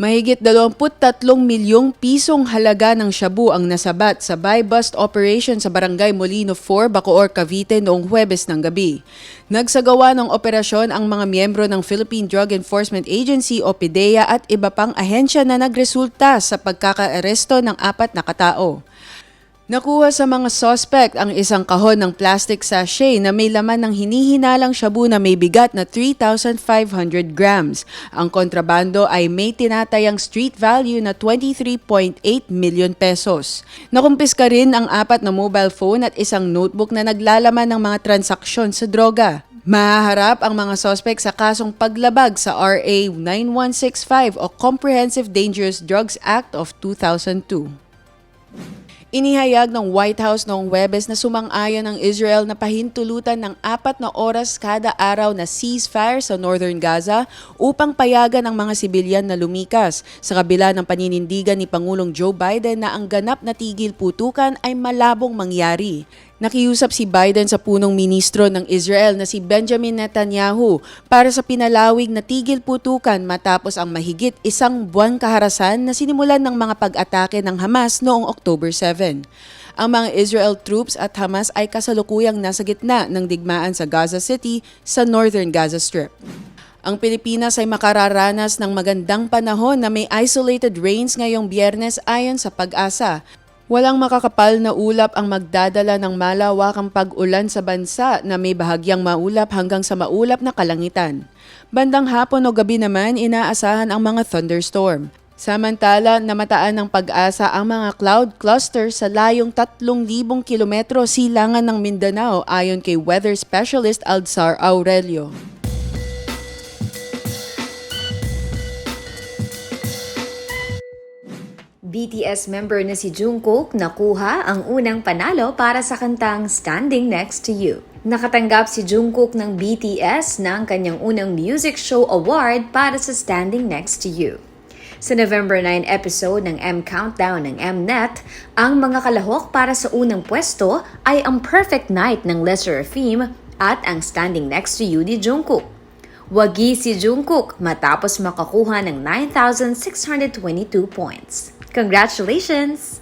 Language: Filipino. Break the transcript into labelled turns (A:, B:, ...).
A: Mahigit 23 milyong pisong halaga ng shabu ang nasabat sa buy-bust operation sa Barangay Molino 4, Bacoor, Cavite noong Huwebes ng gabi. Nagsagawa ng operasyon ang mga miyembro ng Philippine Drug Enforcement Agency o PIDEA at iba pang ahensya na nagresulta sa pagkakaaresto ng apat na katao. Nakuha sa mga suspect ang isang kahon ng plastic sachet na may laman ng hinihinalang shabu na may bigat na 3,500 grams. Ang kontrabando ay may tinatayang street value na 23.8 million pesos. Nakumpiska rin ang apat na mobile phone at isang notebook na naglalaman ng mga transaksyon sa droga. Mahaharap ang mga suspect sa kasong paglabag sa RA 9165 o Comprehensive Dangerous Drugs Act of 2002. Inihayag ng White House noong Webes na sumang-ayon ang Israel na pahintulutan ng apat na oras kada araw na ceasefire sa Northern Gaza upang payagan ang mga sibilyan na lumikas sa kabila ng paninindigan ni Pangulong Joe Biden na ang ganap na tigil putukan ay malabong mangyari. Nakiusap si Biden sa punong ministro ng Israel na si Benjamin Netanyahu para sa pinalawig na tigil putukan matapos ang mahigit isang buwang kaharasan na sinimulan ng mga pag-atake ng Hamas noong October 7. Ang mga Israel troops at Hamas ay kasalukuyang nasa gitna ng digmaan sa Gaza City sa northern Gaza Strip. Ang Pilipinas ay makararanas ng magandang panahon na may isolated rains ngayong biyernes ayon sa pag-asa. Walang makakapal na ulap ang magdadala ng malawakang pag-ulan sa bansa na may bahagyang maulap hanggang sa maulap na kalangitan. Bandang hapon o gabi naman inaasahan ang mga thunderstorm. Samantala, namataan ng pag-asa ang mga cloud cluster sa layong 3,000 kilometro silangan ng Mindanao ayon kay weather specialist Alzar Aurelio.
B: BTS member na si Jungkook nakuha ang unang panalo para sa kantang Standing Next to You. Nakatanggap si Jungkook ng BTS ng kanyang unang music show award para sa Standing Next to You. Sa November 9 episode ng M Countdown ng Mnet, ang mga kalahok para sa unang pwesto ay ang Perfect Night ng Lesser Fame at ang Standing Next to You ni Jungkook. Wagi si Jungkook matapos makakuha ng 9,622 points. Congratulations!